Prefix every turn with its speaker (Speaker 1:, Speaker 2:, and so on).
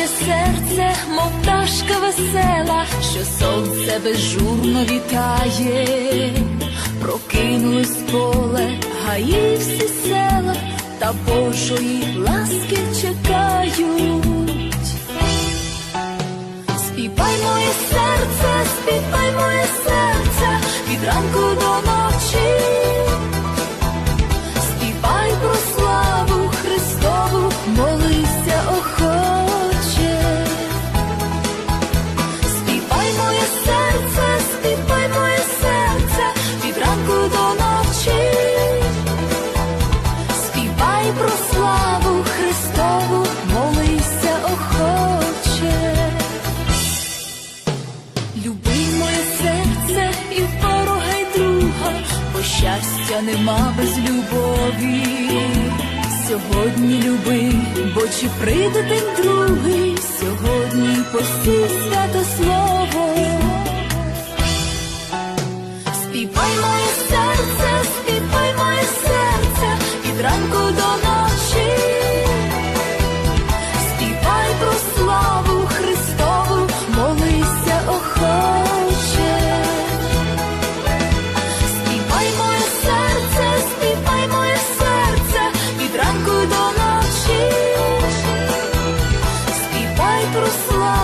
Speaker 1: Моє серце, мов пташка весела, що сонце безжурно вітає, прокинулось поле, гаї всі села, та Божої ласки чекають. Співай моє серце, співай моє серце, від ранку до ночі. Люби моє серце і ворога й друга, бо щастя нема без любові. Сьогодні люби, бо чи прийде день другий, сьогодні постій свято слово. Співай моє серце, співай моє серце, від ранку до ночі. Від